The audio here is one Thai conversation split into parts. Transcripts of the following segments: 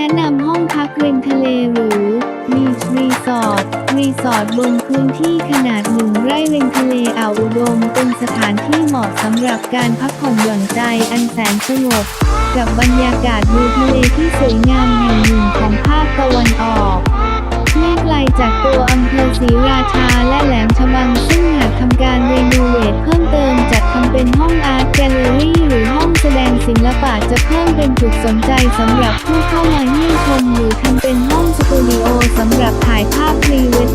แนะนำห้องพักริมทะเลหรือบีชรีสอร์ทรีสอร์ทบนพื้นที่ขนาดหนึ่งไร่ริมทะเลอ่าวอุดม เป็นสถานที่เหมาะสำหรับการพักผ่อนหย่อนใจอันแสนสงบ กับบรรยากาศวิวทะเลที่สวยงามแห่งหนึ่งของภาคตะวันออกไม่ไกลจากตัวอำเภอศรีราชาและแหลมฉบังซึ่งหากทำการรีโนเวทเพิ่มเติมจัดทำเป็นห้องอาร์ตแกลเลอรี่ ปะจะเพิ่มเป็นจุดสนใจสำหรับผู้เข้ามาเยี่ยมชมหรือทำเป็นห้องสตูดิโอสำหรับถ่ายภาพพรีเวด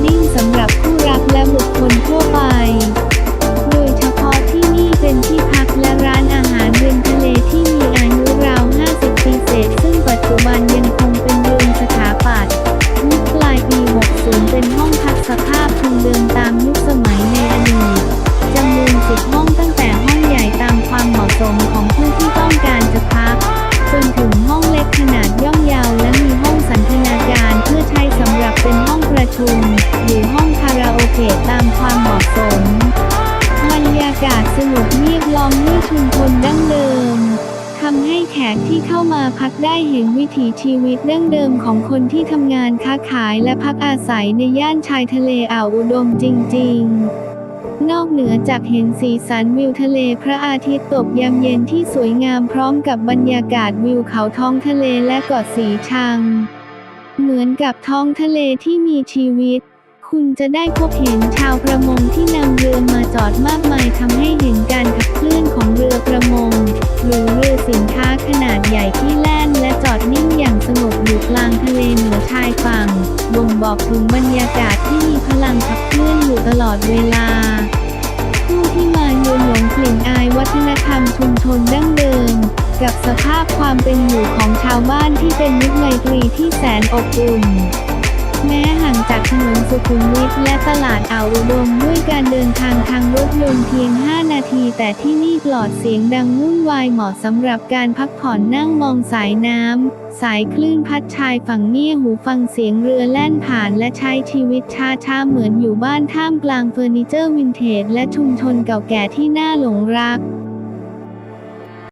เกะตามความเหมาะสม บรรยากาศสงบเงียบล้อมด้วยชุมชนดั้งเดิมทำให้แขกที่เข้ามาพักได้เห็นวิถีชีวิตดั้งเดิมของคนที่ทำงานค้าขายและพักอาศัยในย่านชายทะเลอ่าวอุดมจริง ๆ นอกเหนือจากเห็นสีสันวิวทะเลพระอาทิตย์ตกยามเย็นที่สวยงามพร้อมกับบรรยากาศวิวเขาท้องทะเลและเกาะสีชัง เหมือนกับท้องทะเลที่มีชีวิต คุณจะได้พบเห็นชาวประมงที่นำเรือมาจอดมากมายทำให้เห็นการขับเคลื่อนของเรือประมง หรือเรือสินค้าขนาดใหญ่ที่แล่นและจอดนิ่งอย่างสงบอยู่กลางทะเลเหนือชายฝั่งบ่งบอกถึงบรรยากาศที่มีพลังขับเคลื่อนอยู่ตลอดเวลา ผู้ที่มาเยือนหลงกลิ่นอายวัฒนธรรมชุมชนดั้งเดิม กับสภาพความเป็นอยู่ของชาวบ้านที่เป็นมิตรไมตรีที่แสนอบอุ่น จากถนนสุขุมวิทและตลาดอ่าวอุดมด้วยการเดินทางทางรถยนต์เพียง 5 นาที แต่ที่นี่ปลอดเสียงดังวุ่นวายเหมาะสำหรับการพักผ่อนนั่งมองสายน้ำ สายคลื่นพัดชายฝั่งเงี่ยหูฟังเสียงเรือแล่นผ่านและใช้ชีวิตช้าๆเหมือนอยู่บ้านท่ามกลางเฟอร์นิเจอร์วินเทจและชุมชนเก่าแก่ที่น่าหลงรัก